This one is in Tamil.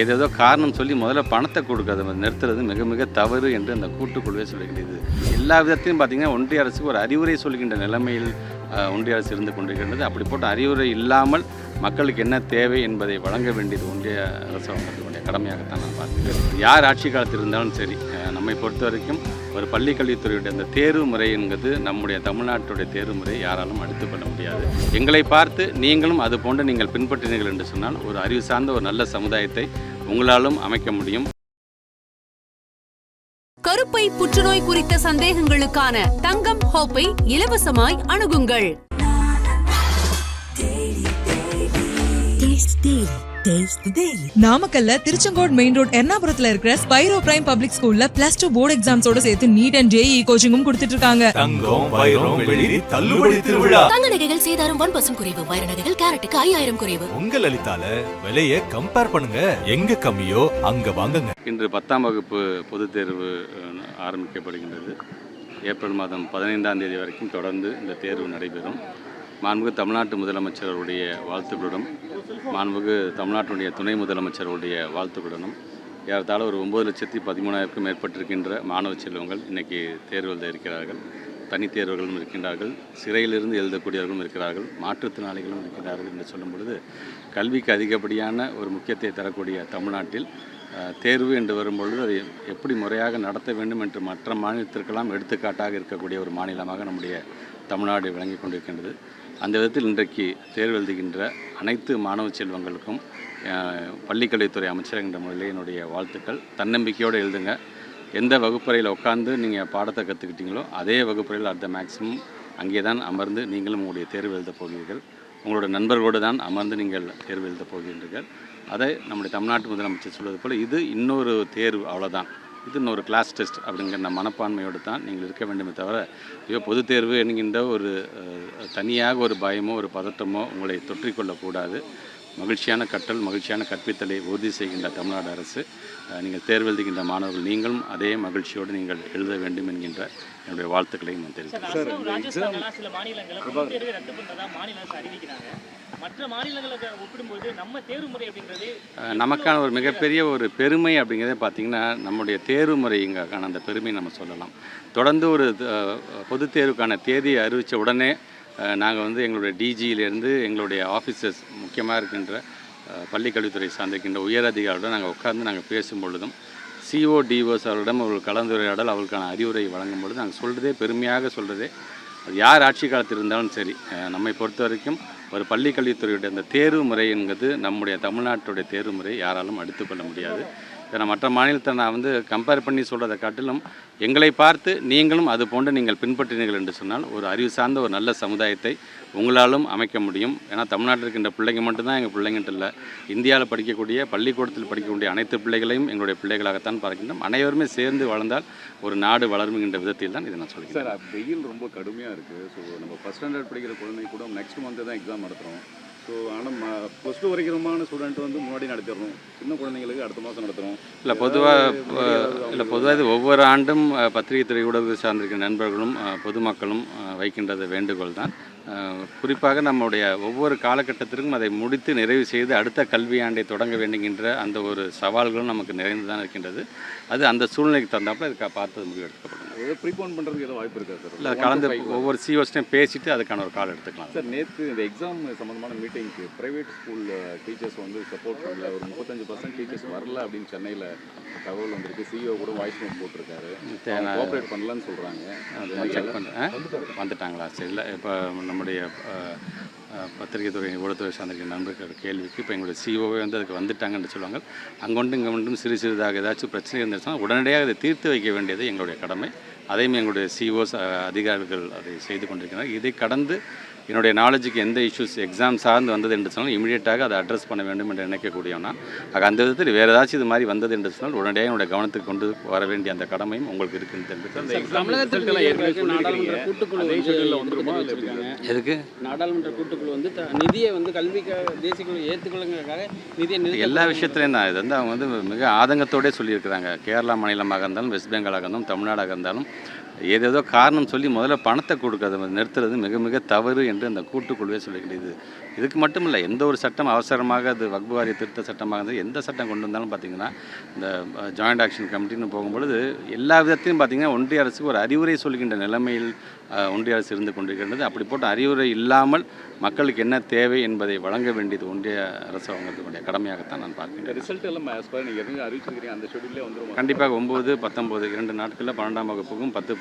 ஏதேதோ காரணம் சொல்லி முதல்ல பணத்தை கொடுக்காத நிறுத்துறது மிக மிக தவறு என்று அந்த கூட்டுக்குழுவே சொல்லுகின்றது. எல்லா விதத்தையும் பார்த்தீங்கன்னா ஒன்றிய அரசுக்கு ஒரு அறிவுரை சொல்கின்ற நிலைமையில் ஒன்றிய அரசு இருந்து கொண்டிருக்கின்றது. அப்படி போட்ட அறிவுரை இல்லாமல் மக்களுக்கு என்ன தேவை என்பதை வழங்க வேண்டியது ஒன்றிய அரசாங்கத்தினுடைய கடமையாகத்தான் நான் பார்க்கிறேன். யார் ஆட்சி காலத்தில் இருந்தாலும் சரி நம்மை பொறுத்த வரைக்கும் ஒரு பள்ளி கல்வித்துறையுடைய அந்த தேர்வு முறை என்பது நம்முடைய தமிழ்நாட்டுடைய தேர்வு முறை யாராலும் அடித்துக்கொள்ள முடியாது. எங்களை பார்த்து நீங்களும் அது போன்று நீங்கள் பின்பற்றினீர்கள் என்று சொன்னால் ஒரு அறிவு சார்ந்த ஒரு நல்ல சமுதாயத்தை உங்களாலும் அமைக்க முடியும். கருப்பை புற்றுநோய் குறித்த சந்தேகங்களுக்கான தங்கம் ஹோப்பை இலவசமாய் அணுகுங்கள். நாமக்கல்ல திருச்செங்கோடு மெயின் ரோட் எர்ணாபுரத்துல இருக்கிற ஸ்பைரோ பிரைம் பப்ளிக் ஸ்கூல்ல பிளஸ் டூ போர்டு எக்ஸாம்ஸோட சேர்த்து நீட் அண்ட் ஜேஇ கோச்சிங்கும் கொடுத்துட்டு இருக்காங்க. தங்கம் வைரம் வெளிரி தள்ளுபடி திருவிழா. தங்க நகைகள் சேதாரம் ஒன் பர்சன்ட் குறைவு வைர நகைகள் கேரட்டுக்கு ஐயாயிரம் குறைவு. உங்க லலிதால விலைய கம்பேர் பண்ணுங்க. எங்க கம்மியோ அங்க வாங்குங்க. இன்று பத்தாம் வகுப்பு பொதுத் தேர்வு ஆரம்பிக்கப்படுகின்றது. ஏப்ரல் மாதம் பதினைந்தாம் தேதி வரைக்கும் தொடர்ந்து இந்த தேர்வு நடைபெறும். மாண்புமிகு தமிழ்நாட்டு முதலமைச்சர்களுடைய வாழ்த்துக்களுடன் மாண்புமிகு தமிழ்நாட்டுடைய துணை முதலமைச்சர்களுடைய வாழ்த்துக்களுடனும் ஏறத்தாழ ஒரு ஒம்பது லட்சத்தி பதிமூணாயிரக்கும் மேற்பட்டிருக்கின்ற மாணவ செல்வங்கள் இன்றைக்கி தேர்வு எழுத இருக்கிறார்கள். தனித்தேர்வுகளும் இருக்கின்றார்கள். சிறையிலிருந்து எழுதக்கூடியவர்களும் இருக்கிறார்கள். மாற்றுத்திறனாளிகளும் இருக்கிறார்கள் என்று சொல்லும் பொழுது கல்விக்கு அதிகப்படியான ஒரு முக்கியத்தை தரக்கூடிய தமிழ்நாட்டில் தேர்வு என்று வரும்பொழுது அதை எப்படி முறையாக நடத்த வேண்டும் என்று மற்ற மாநிலத்திற்கெல்லாம் எடுத்துக்காட்டாக இருக்கக்கூடிய ஒரு மாநிலமாக நம்முடைய தமிழ்நாடு விளங்கி கொண்டிருக்கின்றது. அந்த விதத்தில் இன்றைக்கு தேர்வு எழுதுகின்ற அனைத்து மாணவ செல்வங்களுக்கும் பள்ளிக்கல்வித்துறை அமைச்சர் என்ற முறையில் என்னுடைய வாழ்த்துக்கள். தன்னம்பிக்கையோடு எழுதுங்க. எந்த வகுப்பறையில் உட்காந்து நீங்கள் பாடத்தை கற்றுக்கிட்டீங்களோ அதே வகுப்பறையில் அடுத்த மேக்ஸிமம் அங்கே தான் அமர்ந்து நீங்களும் உங்களுடைய தேர்வு எழுதப் போகிறீர்கள். உங்களோட நண்பர்களோடு தான் அமர்ந்து நீங்கள் தேர்வு எழுதப் போகின்றீர்கள். அதை நம்முடைய தமிழ்நாட்டு முதலமைச்சர் சொல்வது போல் இது இன்னொரு தேர்வு அவ்வளோதான் இது இன்னொரு கிளாஸ் டெஸ்ட் அப்படிங்கிற மனப்பான்மையோடு தான் நீங்கள் இருக்க வேண்டுமே தவிர ஐயோ பொது தேர்வு என்கின்ற ஒரு தனியாக ஒரு பயமோ ஒரு பதட்டமோ உங்களை தொற்றிக்கொள்ளக்கூடாது. மகிழ்ச்சியான கற்றல் மகிழ்ச்சியான கற்பித்தலை உறுதி செய்கின்ற தமிழ்நாடு அரசு. நீங்கள் தேர்வு எழுதுகின்ற மாணவர்கள் நீங்களும் அதே மகிழ்ச்சியோடு நீங்கள் எழுத வேண்டும் என்கின்ற என்னுடைய வாழ்த்துக்களை நான் தெரிவிக்கிறேன் நமக்கான ஒரு மிகப்பெரிய ஒரு பெருமை அப்படிங்கிறதே பார்த்திங்கன்னா நம்முடைய தேர்வு முறைங்கான அந்த பெருமை நம்ம சொல்லலாம். தொடர்ந்து ஒரு பொதுத் தேர்வுக்கான தேதியை அறிவித்த உடனே நாங்கள் வந்து எங்களுடைய டிஜியிலேருந்து எங்களுடைய ஆஃபீஸர்ஸ் முக்கியமாக இருக்கின்ற பள்ளிக்கல்வித்துறை சார்ந்திருக்கின்ற உயர் நாங்கள் உட்கார்ந்து நாங்கள் பேசும் பொழுதும் சிஓ டிஓஸ் அவர்களிடம் அவர்கள் கலந்துரையாடல் அவர்களுக்கான அறிவுரை வழங்கும் பொழுது நாங்கள் சொல்கிறதே பெருமையாக சொல்கிறதே அது யார் ஆட்சி காலத்தில் இருந்தாலும் சரி நம்மை பொறுத்த வரைக்கும் ஒரு பள்ளி கல்வித்துறையுடைய அந்த தேர்வு முறை என்பது நம்முடைய தமிழ்நாட்டுடைய தேர்வு முறை யாராலும் அடித்துக்கொள்ள முடியாது. இதை நான் மற்ற மாநிலத்தை நான் வந்து கம்பேர் பண்ணி சொல்கிறத காட்டிலும் எங்களை பார்த்து நீங்களும் அது போன்று நீங்கள் பின்பற்றினீர்கள் என்று சொன்னால் ஒரு அறிவு சார்ந்த ஒரு நல்ல சமுதாயத்தை உங்களாலும் அமைக்க முடியும். ஏன்னா தமிழ்நாட்டில் இருக்கின்ற பிள்ளைங்க மட்டும்தான் எங்கள் பிள்ளைங்கன்ட்டு இல்லை. இந்தியாவில் படிக்கக்கூடிய பள்ளிக்கூடத்தில் படிக்கக்கூடிய அனைத்து பிள்ளைகளையும் எங்களுடைய பிள்ளைகளாகத்தான் பார்க்கின்றோம். அனைவருமே சேர்ந்து வளர்ந்தால் ஒரு நாடு வளருகின்ற விதத்தில் தான் இதை நான் சொல்கிறேன். சார் வெயில் ரொம்ப கடுமையாக இருக்குது ஸோ நம்ம ஃபஸ்ட் ஸ்டாண்டர்ட் படிக்கிற குழந்தை கூட நெக்ஸ்ட் மந்த்து தான் எக்ஸாம் நடத்துகிறோம் ஸோ ஆனால் ப்ளஸ் டூ வரைக்குமான ஸ்டூடெண்ட் வந்து முன்னாடி நடத்திடுறோம் சின்ன குழந்தைங்களுக்கு அடுத்த மாதம் நடத்துகிறோம் இல்லை பொதுவாக இல்லை பொதுவாக இது ஒவ்வொரு ஆண்டும் பத்திரிகை துறை ஊடக சார்ந்திருக்கிற நண்பர்களும் பொதுமக்களும் வைக்கின்றது வேண்டுகோள் தான் குறிப்பாக நம்முடைய ஒவ்வொரு காலகட்டத்திற்கும் அதை முடித்து நிறைவு செய்து அடுத்த கல்வியாண்டை தொடங்க வேண்டுகின்ற அந்த ஒரு சவால்களும் நமக்கு நிறைந்து தான் இருக்கின்றது. அது அந்த சூழ்நிலைக்கு தந்தாப்புல இதுக்கு பார்த்து முடிவெடுக்கப்படும் ஏதோ ப்ரீபோன் பண்ணுறதுக்கு ஏதோ வாய்ப்பு இருக்கா சார்? இல்லை கலந்து ஒவ்வொரு சிஓஸ்டையும் பேசிட்டு அதுக்கான ஒரு கால் எடுத்துக்கலாம். சார் நேற்று இந்த எக்ஸாம் சம்மந்தமான மீட்டிங்க்கு ப்ரைவேட் ஸ்கூல் டீச்சர்ஸ் வந்து சப்போர்ட் பண்ணல. ஒரு முப்பத்தஞ்சு பர்சன்ட் டீச்சர்ஸ் வரல அப்படின்னு சென்னையில் தகவல் வந்திருக்கு. சிஇஓ கூட வாய்ஸ் நோட் போட்டிருக்காரு. கோஆப்ரேட் பண்ணலன்னு சொல்கிறாங்க செக் பண்ணுறேன் வந்துட்டாங்களா? சரி இல்லை இப்போ நம்முடைய பத்திரிகை துறை ஊடகத்துறை சார்ந்திருக்கிற நண்பர்கள் கேள்விக்கு இப்போ எங்களுடைய சிஓவே வந்து அதுக்கு வந்துட்டாங்கன்னு சொல்லுவாங்க. அங்கொண்டு இங்கே ஒன்றும் சிறு சிறிதாக ஏதாச்சும் பிரச்சனை இருந்துச்சுன்னா உடனடியாக அதை தீர்த்து வைக்க வேண்டியது எங்களுடைய கடமை. அதையும் எங்களுடைய சிஓஸ் அதிகாரிகள் அதை செய்து கொண்டிருக்கிறார். இதை கடந்து என்னுடைய நாலேஜுக்கு எந்த இஷ்யூஸ் எக்ஸாம் சார்ந்து வந்தது என்று சொன்னால் இமீடியட்டாக அதை அட்ரஸ் பண்ண வேண்டும் என்று நினைக்கக்கூடியவனா. ஆக அந்த விதத்தில் வேறு ஏதாச்சும் இது மாதிரி வந்தது என்று சொன்னால் உடனடியாக என்னுடைய கவனத்துக்கு கொண்டு வர வேண்டிய அந்த கடமையும் உங்களுக்கு அதே வச்சிருக்காங்க. எதுக்கு? நாடாளுமன்ற கூட்டுக்குழு வந்து நிதியை வந்து கல்விக்கு தேசிய குழு ஏற்றுக்கொள்ளுங்கிறதுக்காக நிதியை எல்லா விஷயத்துலையும் தான். இது வந்து அவங்க வந்து மிக ஆதங்கத்தோடே சொல்லியிருக்கிறாங்க. கேரளா மாநிலமாக இருந்தாலும் வெஸ்ட் பெங்காலாக இருந்தாலும் தமிழ்நாடாக இருந்தாலும் ஏதேதோ காரணம் சொல்லி முதல்ல பணத்தை கொடுக்கறத நிறுத்துறது மிக மிக தவறு என்று அந்த கூட்டுக்குழுவே சொல்லிக்கிட்டு இதுக்கு மட்டும் இல்லை எந்த ஒரு சட்டம் அவசரமாக அது வக்பு வாரிய திருத்த சட்டமாக இருந்தால் எந்த சட்டம் கொண்டு வந்தாலும் பார்த்தீங்கன்னா இந்த ஜாயிண்ட் ஆக்ஷன் கமிட்டின்னு போகும்பொழுது எல்லா விதத்தையும் பார்த்தீங்கன்னா ஒன்றிய அரசுக்கு ஒரு அறிவுரை சொல்கின்ற நிலைமையில் ஒன்றிய அரசு இருந்து கொண்டிருக்கின்றது. அப்படி போட்ட அறிவுரை இல்லாமல் மக்களுக்கு என்ன தேவை என்பதை வழங்க வேண்டியது ஒன்றிய அரசு அவங்களுடைய கடமையாகத்தான் நான் இந்த பார்க்கின்றேன் ரிசல்ட் எல்லாம் நீங்கள் அறிவிச்சிருக்கிறீங்க? அந்த வந்துருமா? கண்டிப்பாக ஒம்பது பத்தொம்போது இரண்டு நாட்களில் பன்னெண்டாம் வகுப்புக்கும் பத்து